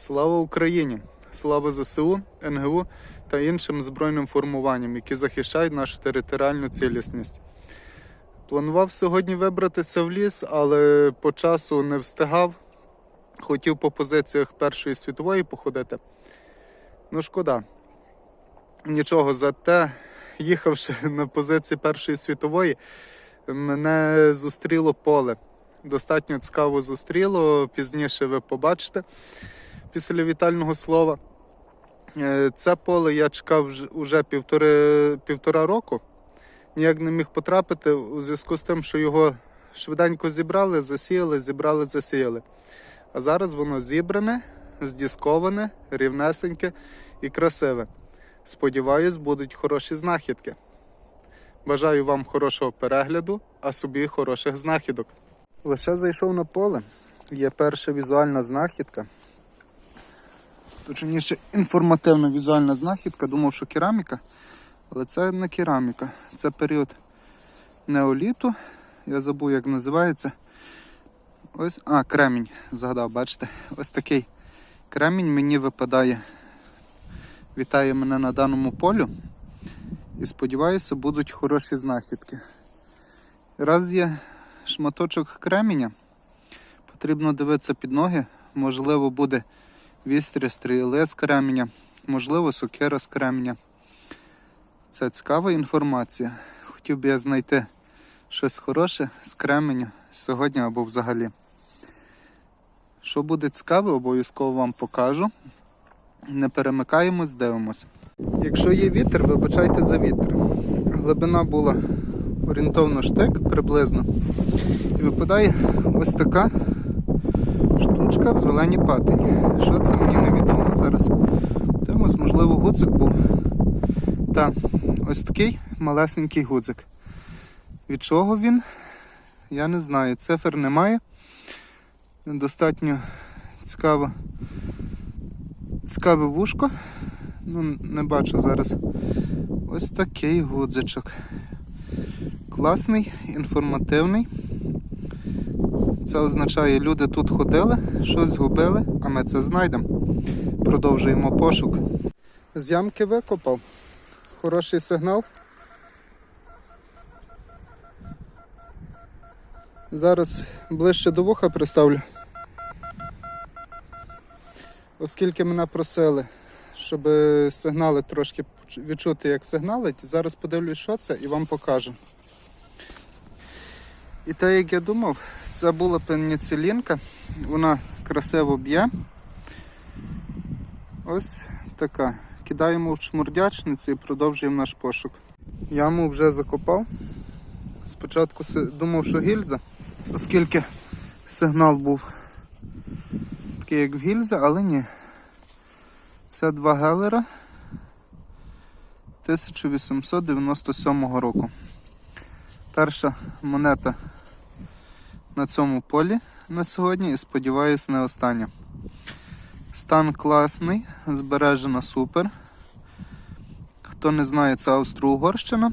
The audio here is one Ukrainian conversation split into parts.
Слава Україні! Слава ЗСУ, НГУ та іншим збройним формуванням, які захищають нашу територіальну цілісність. Планував сьогодні вибратися в ліс, але по часу не встигав. Хотів по позиціях Першої світової походити. Ну, шкода. Нічого, зате, їхавши на позиції Першої світової, мене зустріло поле. Достатньо цікаво зустріло. Пізніше ви побачите після вітального слова. Е, Це поле я чекав вже- півтори, півтора року. Ніяк не міг потрапити у зв'язку з тим, що його швиденько зібрали, засіяли, зібрали, засіяли. А зараз воно зібране, здісковане, рівнесеньке і красиве. Сподіваюсь, будуть хороші знахідки. Бажаю вам хорошого перегляду, а собі хороших знахідок. Лише зайшов на поле. Є перша візуальна знахідка. Точніше, інформативна візуальна знахідка. Думав, що кераміка, але це не кераміка. Це період неоліту. Я забув, як називається. Ось, а, кремінь, згадав, бачите? Ось такий кремінь мені випадає. Вітає мене на даному полю. І сподіваюся, будуть хороші знахідки. Раз є шматочок креміння, потрібно дивитися під ноги. Можливо, буде вістря стріли з кременя, можливо, сокира з кременя. Це цікава інформація. Хотів би я знайти щось хороше з кременя сьогодні або взагалі. Що буде цікаве, обов'язково вам покажу. Не перемикаємось, дивимось. Якщо є вітер, вибачайте за вітер. Глибина була орієнтовно штик приблизно. І випадає ось така штучка в зеленій патині. Що це мені невідомо. Зараз дивимось, можливо, гудзик був. Та ось такий малесенький гудзик. Від чого він? Я не знаю. Цифр немає. Достатньо цікаво. Цікаве вушко. Ну, не бачу зараз. Ось такий гудзичок. Класний, інформативний. Це означає, люди тут ходили, щось згубили, а ми це знайдемо. Продовжуємо пошук. З ямки викопав. Хороший сигнал. Зараз ближче до вуха приставлю. Оскільки мене просили, щоб сигнали трошки відчути, як сигналить, зараз подивлюсь, що це, і вам покажу. І те, як я думав, це була пеніцилінка, вона красиво б'є. Ось така. Кидаємо в шмурдячницю і продовжуємо наш пошук. Яму вже закопав. Спочатку думав, що гільза, оскільки сигнал був такий, як в гільза, але ні. Це два гелера 1897 року. Перша монета на цьому полі на сьогодні і сподіваюсь не остання. Стан класний, збережена супер. Хто не знає, це Австро-Угорщина.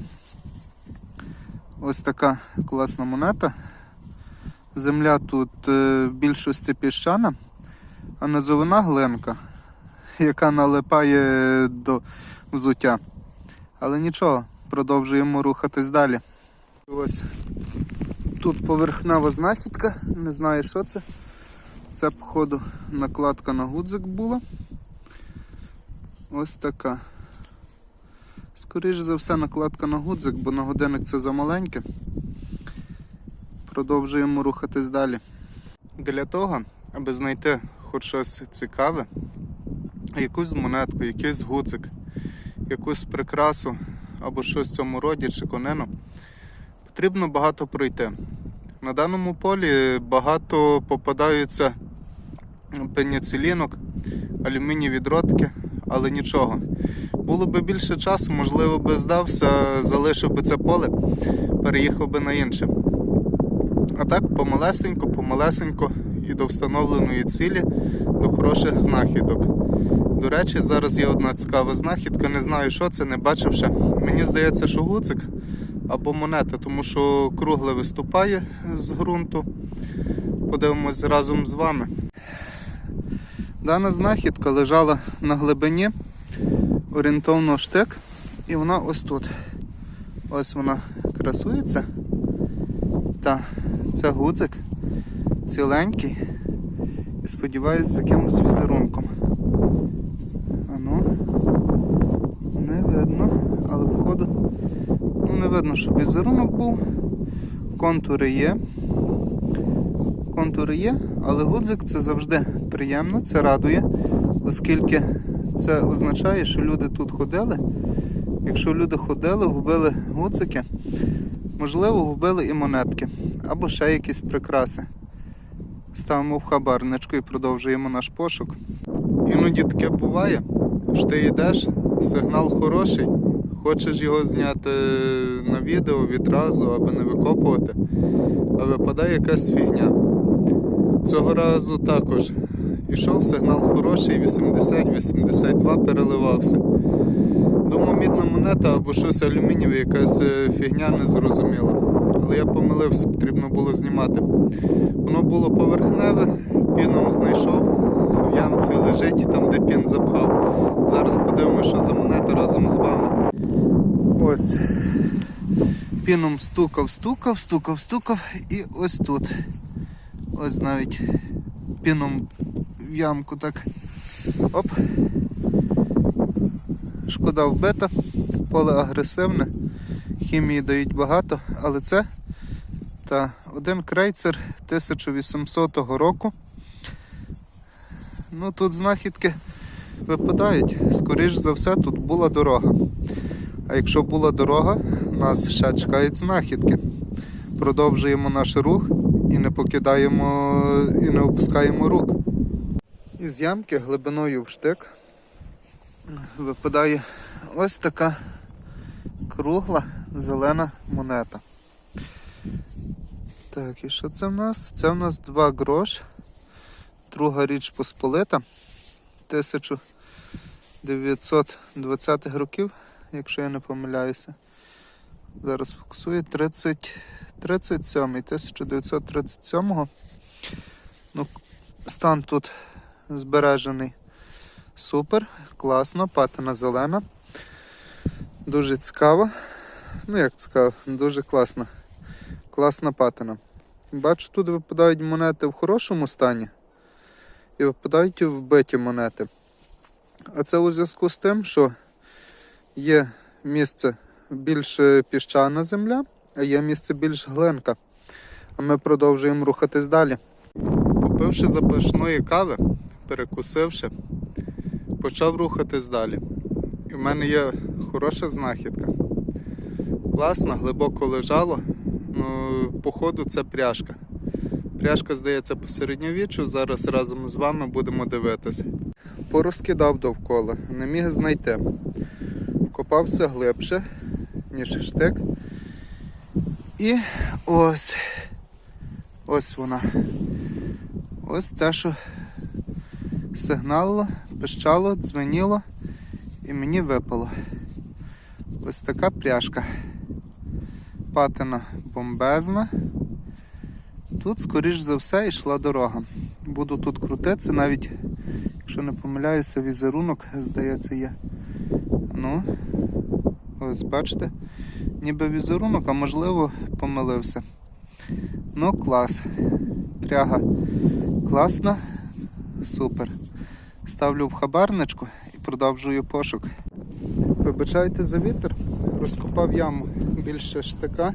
Ось така класна монета. Земля тут е, в більшості піщана, а низовина глинка, яка налипає до взуття. Але нічого, продовжуємо рухатись далі. Ось тут поверхнева знахідка, не знаю що це. Це, походу, накладка на гудзик була. Ось така. Скоріше за все, накладка на гудзик, бо на годинник це замаленьке. Продовжуємо рухатись далі. Для того, аби знайти хоч щось цікаве, якусь монетку, якийсь гудзик, якусь прикрасу або щось в цьому роді чи конину, потрібно багато пройти. На даному полі багато попадаються пеніцилінок, алюмінієві дротики, але нічого. Було би більше часу, можливо би здався, залишив би це поле, переїхав би на інше. А так помалесенько, помалесенько і до встановленої цілі, до хороших знахідок. До речі, зараз є одна цікава знахідка, не знаю, що це, не бачив ще. Мені здається, що гуцик або монета, тому що кругле виступає з ґрунту. Подивимось разом з вами. Дана знахідка лежала на глибині орієнтовно штик, і вона ось тут. Ось вона красується. Та це гудзик ціленький. І сподіваюсь, з якимось візерунком. А ну, не видно, але походу, ну не видно, щоб візерунок був. Контури є. Контури є, але гудзик це завжди приємно, це радує, оскільки це означає, що люди тут ходили. Якщо люди ходили, губили гудзики, можливо, губили і монетки або ще якісь прикраси. Ставимо в хабарничку і продовжуємо наш пошук. Іноді таке буває, що ти йдеш, сигнал хороший, хочеш його зняти на відео відразу, аби не викопувати, а випадає якась фігня. Цього разу також ішов сигнал хороший, 80-82 переливався. Думав, мідна монета або щось алюмінієве, якась е, фігня незрозуміла. Але я помилився, потрібно було знімати. Воно було поверхневе, піном знайшов, в ямці лежить, там де пін запхав. Зараз подивимося, що за монета разом з вами. Ось. Піном стукав, стукав, стукав, стукав і ось тут. Ось навіть піном в ямку так. Оп. Шкода вбита, поле агресивне, хімії дають багато, але це та один крейцер 1800 року. Ну тут знахідки випадають. Скоріш за все, тут була дорога. А якщо була дорога, нас ще чекають знахідки. Продовжуємо наш рух і не покидаємо і не опускаємо рук. Із ямки глибиною в штик випадає ось така кругла зелена монета. Так, і що це в нас? Це в нас 2 грош. Друга річ Посполита 1920 х років, якщо я не помиляюся. Зараз фокусує 30, 37, 1937. Ну, стан тут збережений. Супер, класно, патина зелена. Дуже цікаво. Ну як цікаво, дуже класно. Класна патина. Бачу, тут випадають монети в хорошому стані і випадають вбиті монети. А це у зв'язку з тим, що є місце більш піщана земля, а є місце більш глинка. А ми продовжуємо рухатись далі. Попивши запашної кави, перекусивши, почав рухатись далі. І в мене є хороша знахідка. Класно, глибоко лежало. Ну, походу це пряжка. Пряжка, здається, по середньовіччю. Зараз разом з вами будемо дивитися. Порозкидав довкола, не міг знайти. Копався глибше, ніж штик. І ось ось вона. Ось те, що сигналило, пищало, дзвеніло і мені випало. Ось така пряжка. Патина бомбезна. Тут, скоріш за все, йшла дорога. Буду тут крутитися, навіть, якщо не помиляюся, візерунок, здається, є. Ну, ось бачите, ніби візерунок, а можливо помилився. Ну, клас. Пряга класна, супер. Ставлю в хабарничку і продовжую пошук. Вибачайте за вітер, розкопав яму більше штика.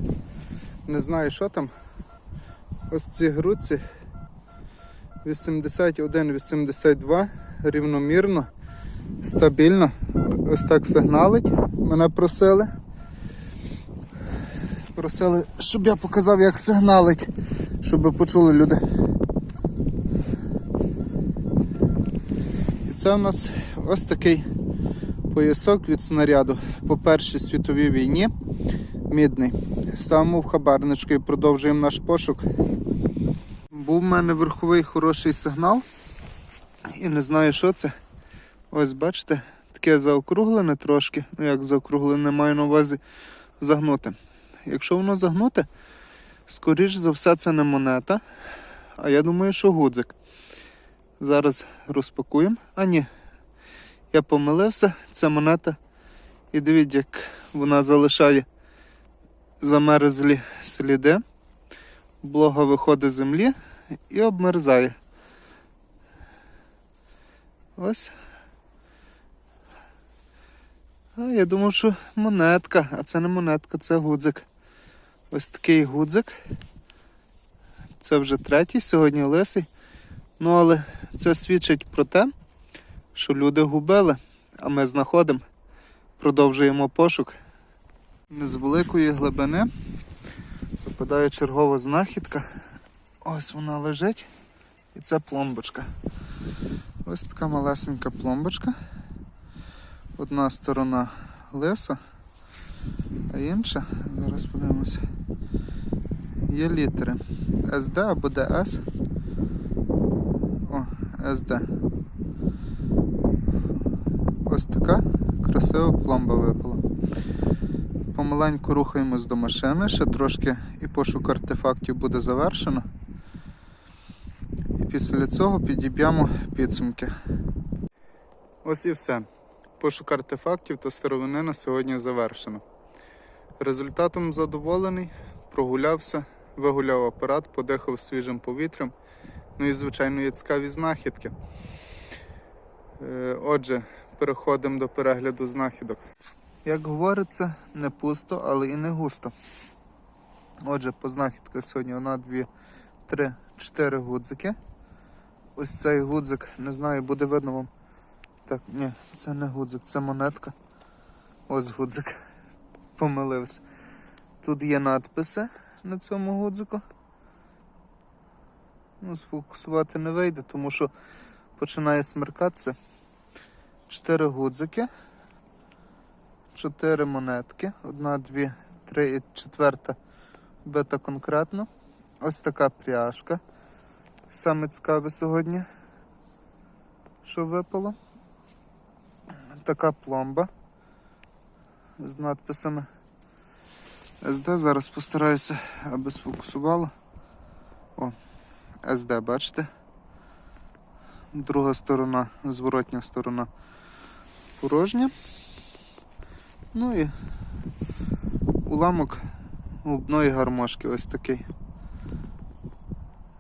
Не знаю, що там. Ось ці грудці 81-82, рівномірно, стабільно. Ось так сигналить. Мене просили. Просили, щоб я показав, як сигналить, щоб почули люди. І це у нас ось такий поясок від снаряду по Першій світовій війні. Мідний. Ставимо в хабарничку і продовжуємо наш пошук. Був в мене верховий хороший сигнал. І не знаю, що це. Ось бачите, таке заокруглене трошки. Ну як заокруглене, маю на увазі загнуте. Якщо воно загнуте, скоріш за все це не монета. А я думаю, що гудзик. Зараз розпакуємо. А ні, я помилився, це монета. І дивіться, як вона залишає замерзлі сліди. Блога виходить з землі і обмерзає. Ось. Я думав, що монетка, а це не монетка, це гудзик. Ось такий гудзик. Це вже третій, сьогодні лисий. Ну, але це свідчить про те, що люди губили, а ми знаходимо, продовжуємо пошук. З великої глибини випадає чергова знахідка. Ось вона лежить. І це пломбочка. Ось така малесенька пломбочка. Одна сторона лиса, а інша, зараз подивимося, є літери СД або ДС. О, СД. Ось така красива пломба випала. Помаленьку рухаємось до машини, ще трошки і пошук артефактів буде завершено. І після цього підіб'ємо підсумки. Ось і все. Пошук артефактів та старовини на сьогодні завершено. Результатом задоволений, прогулявся, вигуляв апарат, подихав свіжим повітрям. Ну і, звичайно, є цікаві знахідки. Е, Отже, переходимо до перегляду знахідок. Як говориться, не пусто, але і не густо. Отже, по знахідках сьогодні одна, дві, три, чотири гудзики. Ось цей гудзик, не знаю, буде видно вам. Так, ні, це не гудзик, це монетка. Ось гудзик. Помилився. Тут є надписи на цьому гудзику. Ну, сфокусувати не вийде, тому що починає смеркатися. Чотири гудзики. Чотири монетки. Одна, дві, три і четверта бита конкретно. Ось така пряжка. Саме цікаве сьогодні, що випало. Така пломба з надписами СД. Зараз постараюся, аби сфокусувало. О, СД, бачите? Друга сторона, зворотня сторона порожня. Ну і уламок губної гармошки ось такий.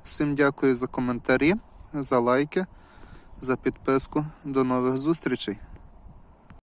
Всім дякую за коментарі, за лайки, за підписку. До нових зустрічей!